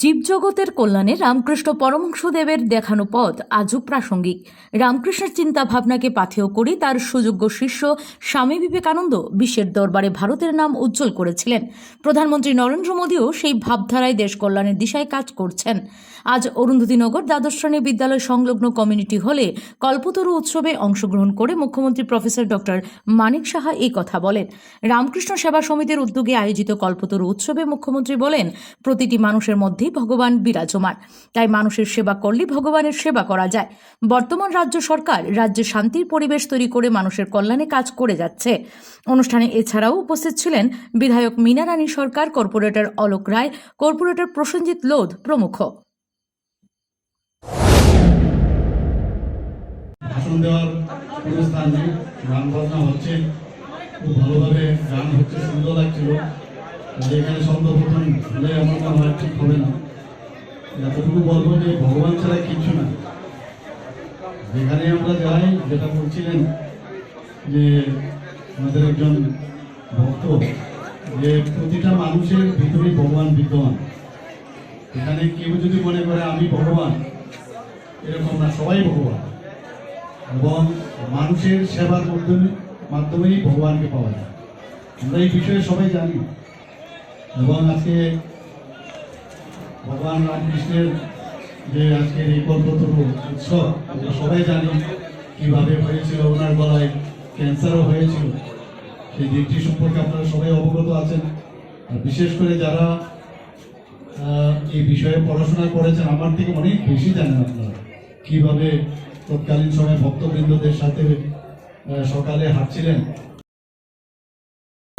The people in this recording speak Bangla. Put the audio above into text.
জীবজগতের কল্যাণে রামকৃষ্ণ পরমংশদেবের দেখানো পথ আজও প্রাসঙ্গিক। রামকৃষ্ণের চিন্তা ভাবনাকে পাথেয় করে তার সুযোগ্য শিষ্য স্বামী বিবেকানন্দ বিশ্বের দরবারে ভারতের নাম উজ্জ্বল করেছিলেন। প্রধানমন্ত্রী নরেন্দ্র মোদীও সেই ভাবধারায় দেশ কল্যাণের দিশায় কাজ করছেন। আজ অরুন্ধতিনগর দ্বাদশ শ্রেণি বিদ্যালয় সংলগ্ন কমিউনিটি হলে কল্পতরু উৎসবে অংশগ্রহণ করে মুখ্যমন্ত্রী প্রফেসর ডক্টর মানিক সাহা এই কথা বলেন। রামকৃষ্ণ সেবা সমিতির উদ্যোগে আয়োজিত কল্পতরু উৎসবে মুখ্যমন্ত্রী বলেন, প্রতিটি মানুষের মধ্যেই ভগবান বিরাজমান। তাই মানুষের সেবা করলে ভগবানের সেবা করা যায়। বর্তমান রাজ্য সরকার রাজ্যে শান্তির পরিবেশ তৈরি করে মানুষের কল্যাণে কাজ করে যাচ্ছে। অনুষ্ঠানে এছাড়াও উপস্থিত ছিলেন বিধায়ক মীনা রানী সরকার, কর্পোরেটর অলোক রায়, কর্পোরেটর প্রসেনজিৎ লোধ প্রমুখ। ভালোভাবে গান হচ্ছে, সুন্দর লাগছিল। যে এখানে সর্বপ্রথম হলে আমার মনে হয় ঠিক হবে না। এতটুকু বলব যে ভগবান ছাড়া কিচ্ছু না। যেখানে আমরা যাই, যেটা বলছিলেন যে আমাদের একজন ভক্ত, যে প্রতিটা মানুষের ভিতরে ভগবান বিদ্যমান। এখানে কেউ যদি মনে করে, আমি ভগবান, এরকম না, সবাই ভগবান। এবং মানুষের সেবার মাধ্যমে মাধ্যমেই ভগবানকে পাওয়া যায়। আমরা এই বিষয়ে সবাই জানি। এবং আজকে ভগবান রামকৃষ্ণের যে আজকের এই কল্পতরু উৎসব, আমরা সবাই জানি কীভাবে হয়েছিল, ওনার গলায় ক্যান্সারও হয়েছিল। সেই দিকটি সম্পর্কে আপনারা সবাই অবগত আছেন। আর বিশেষ করে যারা এই বিষয়ে পড়াশোনা করেছেন, আমার থেকে অনেক বেশি জানেন আপনারা কীভাবে তৎকালীন সময়ে ভক্তবৃন্দদের সাথে সকালে হাঁটছিলেন